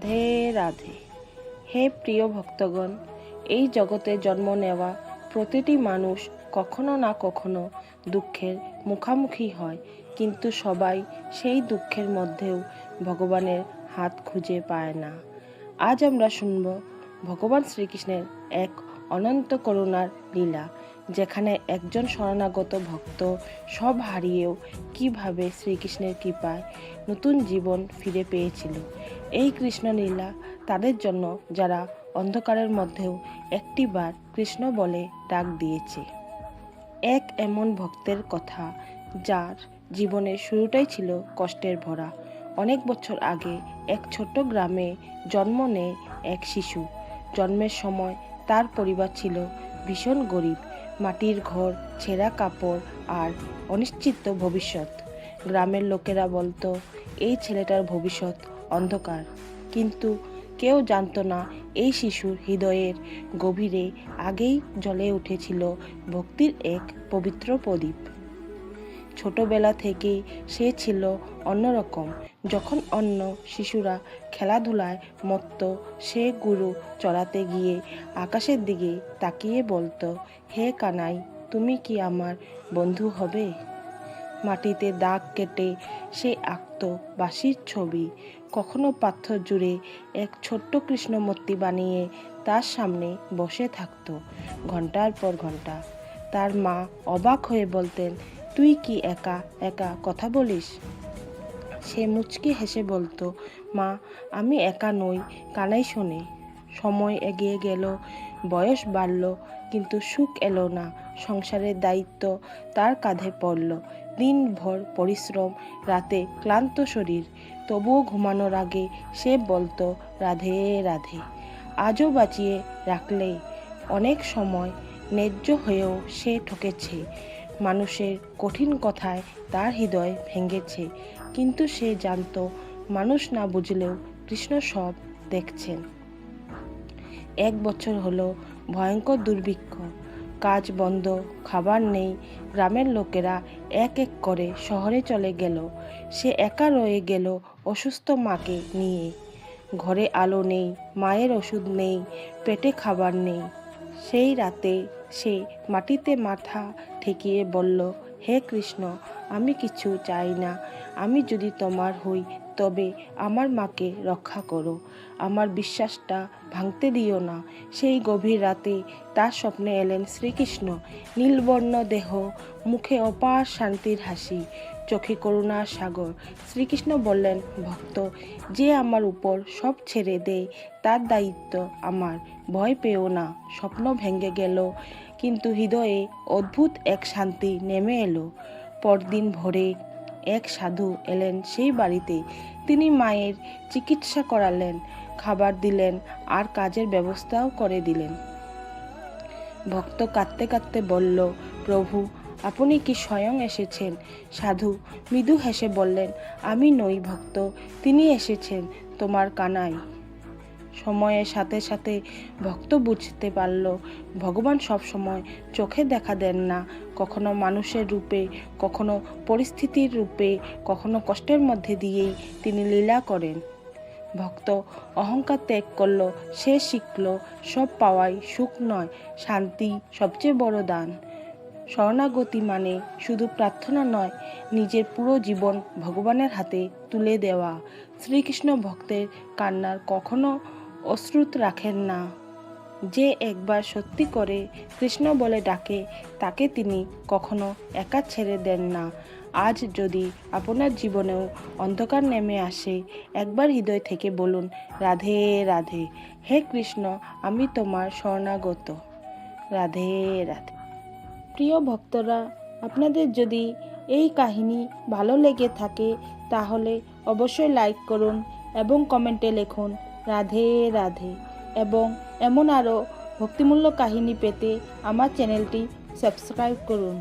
রাধে রাধে। হে প্রিয় ভক্তগণ, এই জগতে জন্ম নেওয়া প্রতিটি মানুষ কখনো না কখনো দুঃখের মুখামুখি হয়। কিন্তু সবাই সেই দুঃখের মধ্যেও ভগবানের হাত খুঁজে পায় না। আজ আমরা শুনব ভগবান শ্রীকৃষ্ণের এক অনন্ত করুণার লীলা, যেখানে একজন শরণাগত ভক্ত সব হারিয়েও কীভাবে শ্রীকৃষ্ণের কৃপায় নতুন জীবন ফিরে পেয়েছিল। এই কৃষ্ণলীলা তাদের জন্য যারা অন্ধকারের মধ্যেও একটিবার কৃষ্ণ বলে ডাক দিয়েছে। এক এমন ভক্তের কথা যার জীবনের শুরুটাই ছিল কষ্টের ভরা। অনেক বছর আগে এক ছোট্ট গ্রামে জন্ম নেয় এক শিশু। জন্মের সময় তার পরিবার ছিল ভীষণ গরিব, মাটির ঘর, ছেঁড়া কাপড় আর অনিশ্চিত ভবিষ্যৎ। গ্রামের লোকেরা বলতো, এই ছেলেটার ভবিষ্যৎ অন্ধকার। কিন্তু কেউ জানত না, এই শিশুর হৃদয়ের গভীরে আগেই জ্বলে উঠেছিল ভক্তির এক পবিত্র প্রদীপ। ছোটবেলা থেকেই সে ছিল অন্যরকম। যখন অন্য শিশুরা খেলাধুলায় মত্ত, সে গুরু চড়াতে গিয়ে আকাশের দিকে তাকিয়ে বলতো, হে কানাই, তুমি কি আমার বন্ধু হবে? মাটিতে দাগ কেটে সে আঁকত বাঁশির ছবি। কখনো পাথর জুড়ে এক ছোট্ট কৃষ্ণমূর্তি বানিয়ে তার সামনে বসে থাকতো ঘণ্টার পর ঘণ্টা তার মা অবাক হয়ে বলতেন তুই কি একা একা কথা বলিস? সে মুচকি হেসে বলতো, মা, আমি একা নই, কানাই শোনে। সময় এগিয়ে গেল, বয়স বাড়ল, কিন্তু সুখ এলো না। সংসারের দায়িত্ব তার কাঁধে পড়ল। দিনভর পরিশ্রম, রাতে ক্লান্ত শরীর। তবুও ঘুমানোর আগে সে বলতো, রাধে রাধে। আজও বাঁচিয়ে রাখলে অনেক সময় ন্যায্য হয়েও সে ঠকেছে। মানুষের কঠিন কথায় তার হৃদয় ভেঙেছে। কিন্তু সে জানত, মানুষ না বুঝলেও কৃষ্ণ সব দেখছেন। এক বছর হলো, ভয়ঙ্কর দুর্ভিক্ষ। কাজ বন্ধ, খাবার নেই, গ্রামের লোকেরা এক এক করে শহরে চলে গেল। সে একা রয়ে গেল অসুস্থ মাকে নিয়ে। ঘরে আলো নেই, মায়ের ওষুধ নেই, পেটে খাবার নেই। সেই রাতে সে মাটিতে মাথা ঠেকিয়ে বলল, হে কৃষ্ণ, আমি কিছু চাই না। আমি যদি তোমার হই, তবে আমার মাকে রক্ষা করো। আমার বিশ্বাসটা ভাঙতে দিও না। সেই গভীর রাতে তার স্বপ্নে এলেন শ্রীকৃষ্ণ। নীলবর্ণ দেহ, মুখে অপার শান্তির হাসি। চোখে করুণা, সাগর। শ্রীকৃষ্ণ বললেন, ভক্ত, যে আমার উপর সব ছেড়ে দেয় তার দায়িত্ব আমার। ভয় পেও না, স্বপ্ন ভেঙে গেল। কিন্তু হৃদয়ে অদ্ভুত এক শান্তি নেমে এলো। পরদিন ভোরে এক সাধু এলেন সেই বাড়িতে। তিনি মায়ের চিকিৎসা করালেন, খাবার দিলেন, আর কাজের ব্যবস্থাও করে দিলেন। ভক্ত কাঁদতে কাঁদতে বলল, প্রভু আপনি কি স্বয়ং এসেছেন? সাধু, মৃদু হেসে বললেন, আমি নই ভক্ত, তিনি এসেছেন তোমার কানাই সময়ের সাথে সাথে ভক্ত বুঝতে পারল, ভগবান সব সময় চোখে দেখা দেন না। কখনো মানুষের রূপে, কখনো পরিস্থিতির রূপে, কখনো কষ্টের মধ্যে দিয়েই তিনি লীলা করেন। ভক্ত অহংকার ত্যাগ করল, সে শিখল, সব পাওয়াই সুখ নয়, শান্তি সবচেয়ে বড় দান। শরণাগতি মানে শুধু প্রার্থনা নয়, নিজের পুরো জীবন ভগবানের হাতে তুলে দেওয়া। শ্রীকৃষ্ণ ভক্তের কান্নার কখনো অশ্রুত রাখেন না। যে একবার সত্যি করে কৃষ্ণ বলে ডাকে, তাকে তিনি কখনো একা ছেড়ে দেন না। আজ যদি আপনার জীবনেও অন্ধকার নেমে আসে, একবার হৃদয় থেকে বলুন, রাধে রাধে, হে কৃষ্ণ, আমি তোমার শরণাগত। রাধে রাধে। প্রিয় ভক্তরা, আপনাদের যদি এই কাহিনী ভালো লেগে থাকে, তাহলে অবশ্যই লাইক করুন এবং কমেন্টে লিখুন, রাধে রাধে। এবং এমন আরও ভক্তিমূল্য কাহিনী পেতে আমার চ্যানেলটি সাবস্ক্রাইব করুন।